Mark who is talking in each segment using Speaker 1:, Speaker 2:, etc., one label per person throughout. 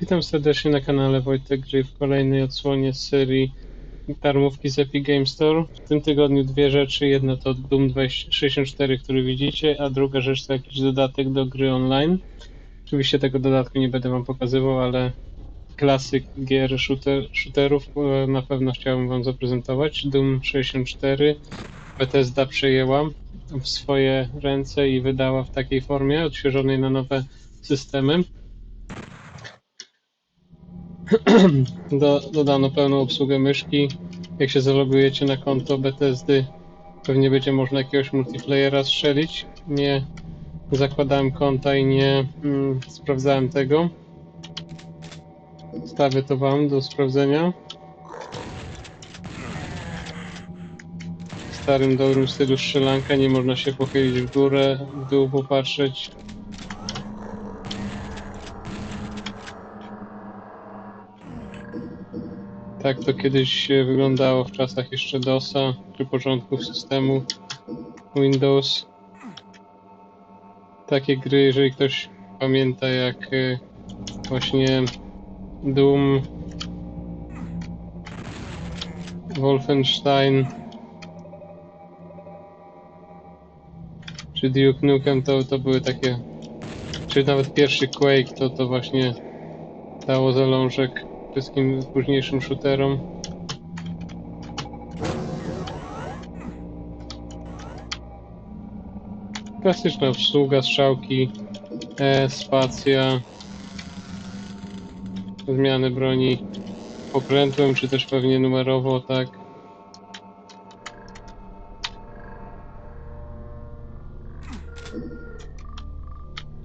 Speaker 1: Witam serdecznie na kanale Wojtek Gry w kolejnej odsłonie serii darmówki z Epic Game Store. W tym tygodniu dwie rzeczy. Jedna to Doom 20 64, który widzicie, a druga rzecz to jakiś dodatek do gry online. Oczywiście tego dodatku nie będę wam pokazywał, ale klasyk gier shooter, shooterów e, na pewno chciałbym wam zaprezentować. Doom 64 Bethesda przejęła w swoje ręce i wydała w takiej formie, odświeżonej na nowe systemy. Do, dodano pełną obsługę myszki. Jak się zalogujecie na konto Bethesdy, pewnie będzie można jakiegoś multiplayera strzelić. Nie zakładałem konta i nie mm, sprawdzałem tego. Stawię to wam do sprawdzenia. W starym, dobrym stylu strzelanka nie można się pochylić w górę, w dół popatrzeć. Tak to kiedyś wyglądało w czasach jeszcze DOSa, przy początku systemu Windows. Takie gry, jeżeli ktoś pamięta jak e, właśnie Doom, Wolfenstein czy Duke Nukem, to, to były takie, czy nawet pierwszy Quake, to to właśnie dało zalążek wszystkim późniejszym shooterom. Klasyczna obsługa, strzałki, E, spacja, zmiany broni pokrętłem, czy też pewnie numerowo, tak.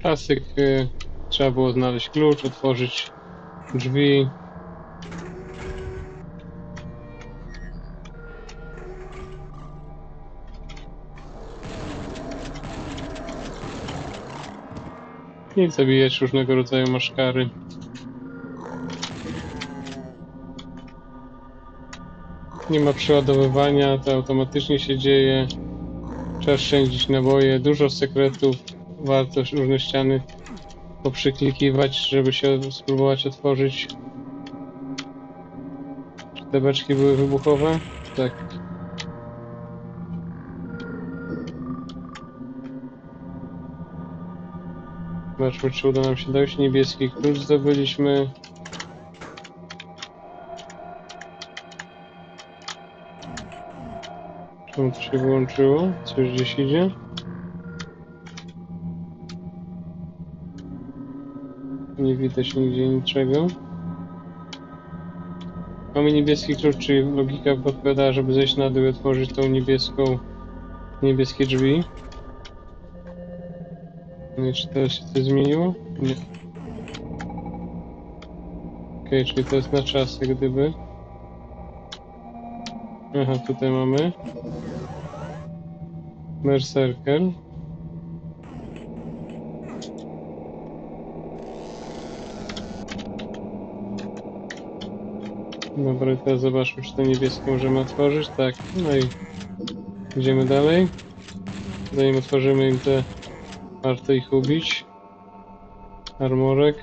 Speaker 1: Klasyk, e, trzeba było znaleźć klucz, otworzyć drzwi, i zabijać różnego rodzaju maszkary. Nie ma przeładowywania, to automatycznie się dzieje. Trzeba szczędzić naboje, dużo sekretów, warto różne ściany poprzyklikiwać, żeby się spróbować otworzyć. Czy te beczki były wybuchowe? Tak. Zobaczmy, czy uda nam się dojść. Niebieski klucz zdobyliśmy. Czemu to się wyłączyło? Coś gdzieś idzie? Nie widać nigdzie niczego. Mamy niebieski klucz, czyli logika podpowiada, żeby zejść na dół i otworzyć tą niebieską, niebieskie drzwi. Czy teraz się coś zmieniło? Nie. Okej, czyli to jest na czas, jak gdyby. Aha, tutaj mamy. Berserker. Dobra, teraz zobaczmy, czy to niebieskie możemy otworzyć. Tak, no i idziemy dalej. Zanim otworzymy im te Warto ich ubić. Armorek.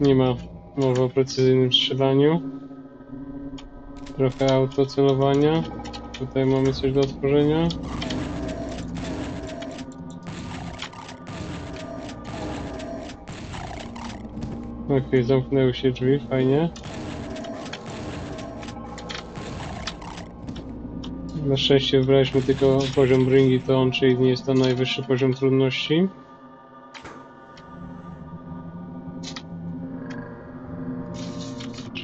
Speaker 1: Nie ma mowy o precyzyjnym strzelaniu. Trochę autocelowania. Tutaj mamy coś do otworzenia. Ok, zamknęły się drzwi, fajnie. Na szczęście wybraliśmy tylko poziom Bring It On, czyli nie jest to najwyższy poziom trudności.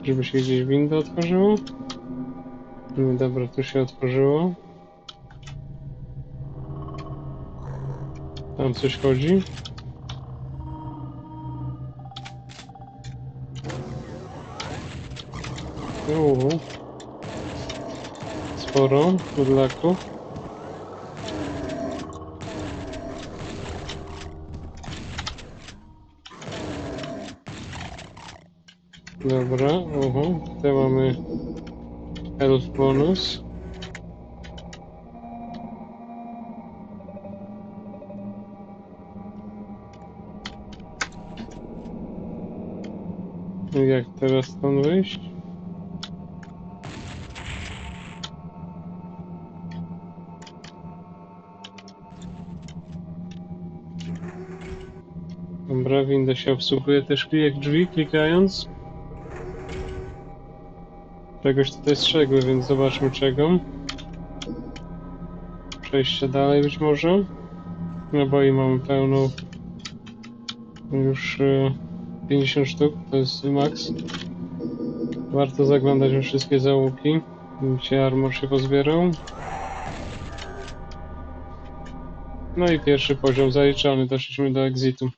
Speaker 1: Żeby się gdzieś winda otworzyło? Nie, dobra, tu się otworzyło. Tam coś chodzi. Uuu sporo podlaków. Dobra, oho, tutaj mamy health bonus. Jak teraz stąd wyjść? Dobra, winda się obsługuje też jak drzwi klikając. Czegoś tutaj strzegły, więc zobaczmy czego. Przejście dalej być może. Naboi mamy pełną. Już e, 50 sztuk, to jest max. Warto zaglądać na wszystkie załuki. Gdzie armor się pozbierał. No i pierwszy poziom zaliczony, doszliśmy do exitu.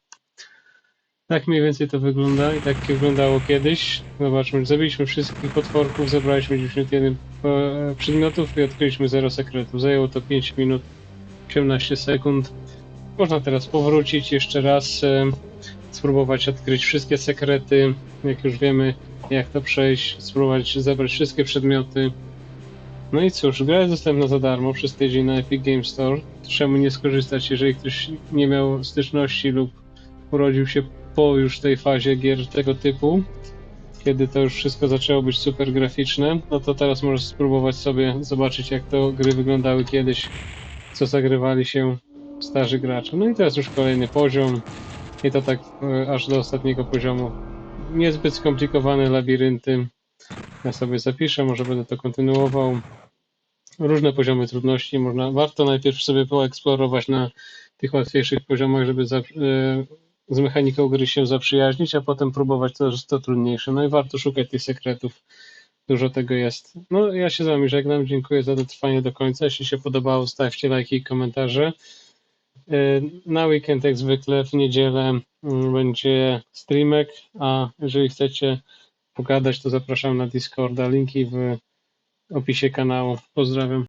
Speaker 1: Tak mniej więcej to wygląda i tak wyglądało kiedyś. Zobaczmy, zabiliśmy wszystkich potworków, zebraliśmy 91 e, przedmiotów i odkryliśmy 0 sekretów. Zajęło to 5 minut 18 sekund. Można teraz powrócić jeszcze raz, e, spróbować odkryć wszystkie sekrety, jak już wiemy jak to przejść, spróbować zebrać wszystkie przedmioty. No i cóż, gra jest dostępna za darmo przez tydzień na Epic Game Store. Czemu nie skorzystać, jeżeli ktoś nie miał styczności lub urodził się po już tej fazie gier tego typu, kiedy to już wszystko zaczęło być super graficzne, no to teraz możesz spróbować sobie zobaczyć, jak to gry wyglądały kiedyś, co zagrywali się starzy gracze. No i teraz już kolejny poziom i to tak e, aż do ostatniego poziomu. Niezbyt skomplikowane labirynty. Ja sobie zapiszę, może będę to kontynuował. Różne poziomy trudności. Można, warto najpierw sobie poeksplorować na tych łatwiejszych poziomach, żeby za, e, z mechaniką gry się zaprzyjaźnić, a potem próbować to, to trudniejsze. No i warto szukać tych sekretów. Dużo tego jest. No, ja się z Wami żegnam. Dziękuję za dotrwanie do końca. Jeśli się podobało, stawcie lajki i komentarze. E, Na weekend, jak zwykle, w niedzielę mm, będzie streamek, a jeżeli chcecie pogadać, to zapraszam na Discorda. Linki w opisie kanału. Pozdrawiam.